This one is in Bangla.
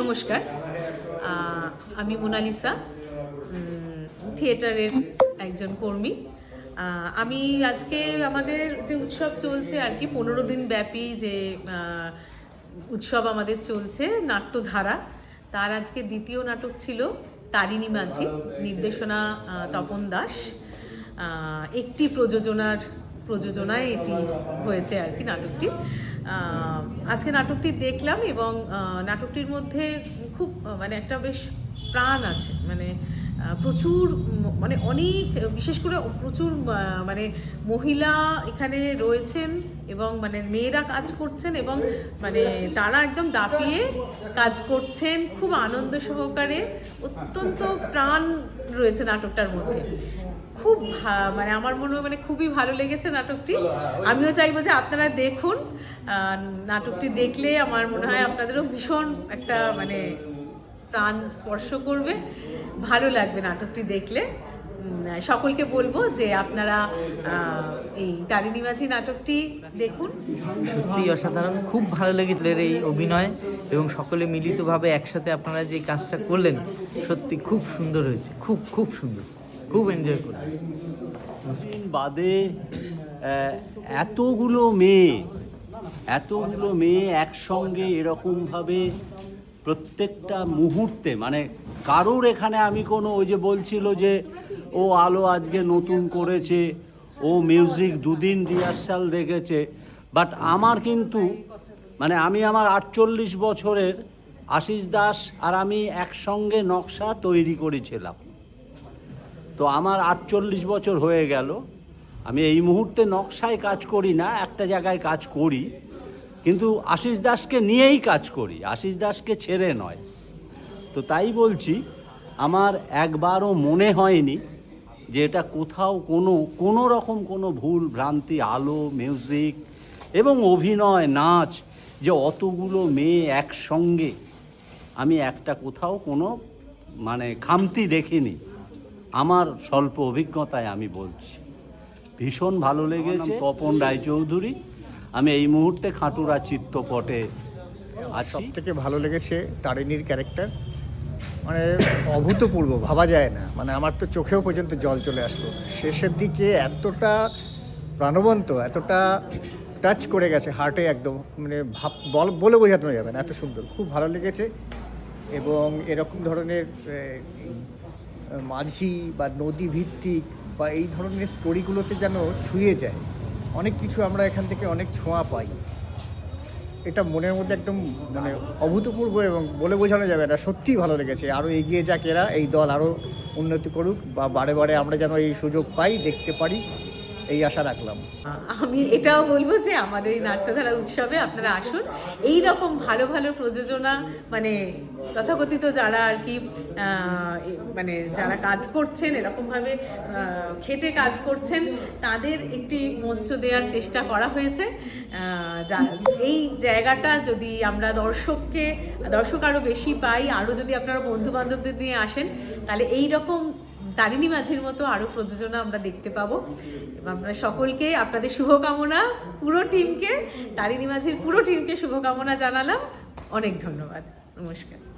নমস্কার। আমি মোনালিসা থিয়েটারের একজন কর্মী। আমি আজকে আমাদের যে উৎসব চলছে আর কি, পনেরো দিন ব্যাপী যে উৎসব আমাদের চলছে, নাট্যধারা, তার আজকে দ্বিতীয় নাটক ছিল তারিণী মাঝি, নির্দেশনা তপন দাস। একটি প্রযোজনার প্রযোজনায় এটি হয়েছে আর কি নাটকটি। আজকে নাটকটি দেখলাম এবং নাটকটির মধ্যে খুব মানে একটা বেশ প্রাণ আছে। মানে প্রচুর মানে অনেক, বিশেষ করে প্রচুর মানে মহিলা এখানে রয়েছেন এবং মানে মেয়েরা কাজ করছেন এবং মানে তারা একদম দাপিয়ে কাজ করছেন খুব আনন্দ সহকারে। অত্যন্ত প্রাণ রয়েছে নাটকটার মধ্যে। খুব ভা- মানে আমার মনে হয় মানে খুবই ভালো লেগেছে নাটকটি। আমিও চাইব যে আপনারা দেখুন। নাটকটি দেখলে আমার মনে হয় আপনাদেরও ভীষণ একটা মানে প্রাণ স্পর্শ করবে। ভালো লাগবে নাটকটি দেখলে। সকলকে বলব যে আপনারা এই তারিণী মাঝি নাটকটি দেখুন। সত্যি অসাধারণ। খুব ভালো লেগেছিল এই অভিনয় এবং সকলে মিলিতভাবে একসাথে আপনারা যে কাজটা করলেন সত্যি খুব সুন্দর হয়েছে। খুব খুব সুন্দর। খুব এনজয় করলাম দিন বাদে এতগুলো মেয়ে এতগুলো মেয়ে একসঙ্গে এরকমভাবে প্রত্যেকটা মুহূর্তে মানে কারোর এখানে আমি কোনো ওই যে বলছিল যে, ও আলো আজকে নতুন করেছে, ও মিউজিক দুদিন রিহার্সাল দেখেছে বাট আমার কিন্তু মানে আমি আমার আটচল্লিশ বছরের আশিস দাস আর আমি একসঙ্গে নকশা তৈরি করেছিলাম। তো আমার আটচল্লিশ বছর হয়ে গেল। আমি এই মুহূর্তে নকশায় কাজ করি না, একটা জায়গায় কাজ করি। কিন্তু আশিস দাসকে নিয়েই কাজ করি, আশিস দাসকে ছেড়ে নয়। তো তাই বলছি, আমার একবারও মনে হয়নি যে এটা কোথাও কোনো কোনো রকম কোনো ভুল, ভ্রান্তি, আলো, মিউজিক এবং অভিনয়, নাচ যে অতগুলো মেয়ে একসঙ্গে আমি একটা কোথাও কোনো মানে খামতি দেখিনি। আমার স্বল্প অভিজ্ঞতায় আমি বলছি। ভীষণ ভালো লেগেছে। তপন রায়চৌধুরী। আমি এই মুহূর্তে খাটুরা চিত্তপটে আর সব থেকে ভালো লেগেছে তারিণীর ক্যারেক্টার। মানে অভূতপূর্ব ভাবা যায় না। মানে আমার তো চোখেও পর্যন্ত জল চলে আসলো। শেষের দিকে এতটা প্রাণবন্ত এতটা টাচ করে গেছে হার্টে একদম মানে ভাব বল বলে বোঝানো যাবে না এত সুন্দর। খুব ভালো লেগেছে। এবং এরকম ধরনের মাঝি বা নদী ভিত্তিক বা এই ধরনের স্টোরিগুলোতে যেন ছুঁয়ে যায়। অনেক কিছু আমরা এখান থেকে অনেক ছোঁয়া পাই। এটা মনের মধ্যে একদম মানে অভূতপূর্ব এবং বলে বোঝানো যাবে এটা সত্যিই ভালো লেগেছে। আরও এগিয়ে যাক এরা, এই দল আরও উন্নতি করুক বা বারে বারে আমরা যেন এই সুযোগ পাই, দেখতে পারি। এই আশা রাখলাম। আমি এটাও বলব যে আমাদের এই নাট্যধারা উৎসবে আপনারা আসুন। এই রকম ভালো ভালো প্রযোজনা মানে তথাকথিত যারা আর কি মানে যারা কাজ করছেন, এরকমভাবে খেটে কাজ করছেন, তাদের একটি মঞ্চ দেওয়ার চেষ্টা করা হয়েছে। এই জায়গাটা যদি আমরা দর্শককে, দর্শক আরও বেশি পাই আরও যদি আপনারা বন্ধু বান্ধবদের নিয়ে আসেন, তাহলে এই রকম তারিণী মাঝের মতো আরও প্রযোজনা আমরা দেখতে পাবো। আমরা সকলকে আপনাদের শুভকামনা, পুরো টিমকে তারিণী মাঝির পুরো টিমকে শুভকামনা জানালাম। অনেক ধন্যবাদ। নমস্কার।